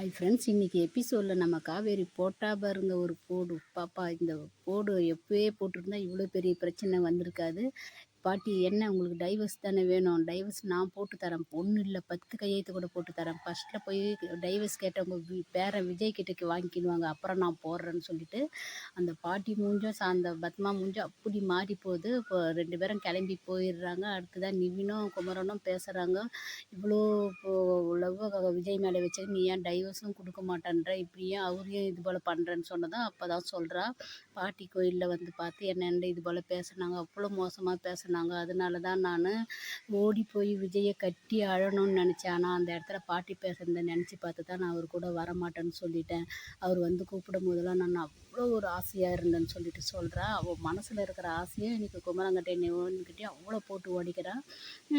Hi friends இன்றைக்கி எபிசோடில் நம்ம காவேரி போட்டா பாருங்க ஒரு போடு பாப்பா இந்த போடு எப்போயே போட்டிருந்தா இவ்வளோ பெரிய பிரச்சனை வந்திருக்காது. பாட்டி என்ன உங்களுக்கு டைவர்ஸ் தானே வேணும்? டைவர்ஸ் நான் போட்டு தரேன். பொண்ணு இல்லை பத்து கையெழுத்து கூட போட்டு தரேன். ஃபஸ்ட்டில் போய் டைவர்ஸ் கேட்டவங்க வி பேரன் விஜய் கிட்டக்கு வாங்கிக்கிடுவாங்க. அப்புறம் நான் போடுறேன்னு சொல்லிட்டு அந்த பாட்டி மூஞ்சும் சா அந்த பத்மா மூஞ்சும் அப்படி மாறி போகுது இப்போ ரெண்டு பேரும் கிளம்பி போயிடுறாங்க. அடுத்ததான் நிவினும் குமரனும் பேசுகிறாங்க இவ்வளோ லவ் விஜய் மேலே வச்சு நீ ஏன் டைவர்ஸும் கொடுக்க மாட்டேன்ற? இப்படி ஏன் அவரையும் இது போல் பண்ணுறேன்னு சொன்னதான் அப்போ தான் சொல்கிறா பாட்டி கோயிலில் வந்து பார்த்து என்னென்ன இது போல் பேசுனாங்க? அவ்வளோ மோசமாக பேசுனாங்க அதனால தான் நான் ஓடி போய் விஜயை கட்டி அழணும்னு நினச்சேன். ஆனால் அந்த இடத்துல பாட்டி பேசுகிறத நினச்சி பார்த்து தான் நான் அவர் கூட வரமாட்டேன்னு சொல்லிட்டேன். அவர் வந்து கூப்பிடும் போதெல்லாம் நான் அவ்வளோ ஒரு ஆசையாக இருந்தேன்னு சொல்லிட்டு சொல்கிறேன் அவள் மனசில் இருக்கிற ஆசையை இன்றைக்கி குமரங்கட்டை நிவன்கிட்டே அவ்வளோ போட்டு ஓடிக்கிறான்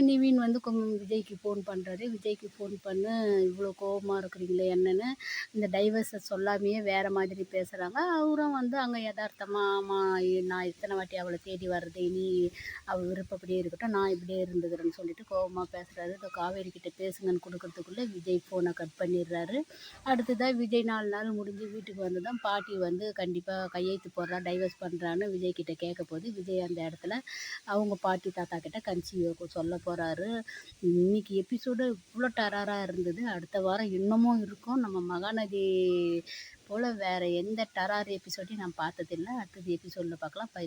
நிவின் வந்து கும் விஜய்க்கு ஃபோன் பண்ணுறாரு விஜய்க்கு ஃபோன் பண்ணு இவ்வளோ கோபமாக இருக்கிறீங்களே என்னென்னு இந்த டைவர்ஸை சொல்லாமையே வேறு மாதிரி பேசுகிறாங்க அவரும் வந்து அங்கே யதார்த்தமாக ஆமாம் நான் இத்தனை வாட்டி அவளை தேடி வர்றது இனி அவள் விருப்பப்படியே இருக்கட்டும் நான் இப்படியே இருந்துக்கிறேன்னு சொல்லிட்டு கோபமாக பேசுகிறாரு இந்த காவேரி கிட்ட பேசுங்கன்னு கொடுக்கறதுக்குள்ளே விஜய் ஃபோனை கட் பண்ணிடுறாரு. அடுத்ததாக விஜய் நாலு நாள் முடிஞ்சு வீட்டுக்கு வந்து தான் பாட்டி வந்து கண்டிப்பாக கையெழுத்து போடுறா டைவர்ஸ் பண்ணுறான்னு விஜய் கிட்ட கேட்க போது விஜய் அந்த இடத்துல அவங்க பாட்டி தாத்தா கிட்ட கன்சீவ் சொல்ல போகிறாரு இன்னைக்கு எபிசோடு இவ்வளோ டராராக இருந்தது. அடுத்த வாரம் இன்னமும் இருக்கும். நம்ம மகாநதி போல் வேறு எந்த டரார் எபிசோடையும் நான் பார்த்ததில்லை. அடுத்தது எபிசோடில் பார்க்கலாம். பை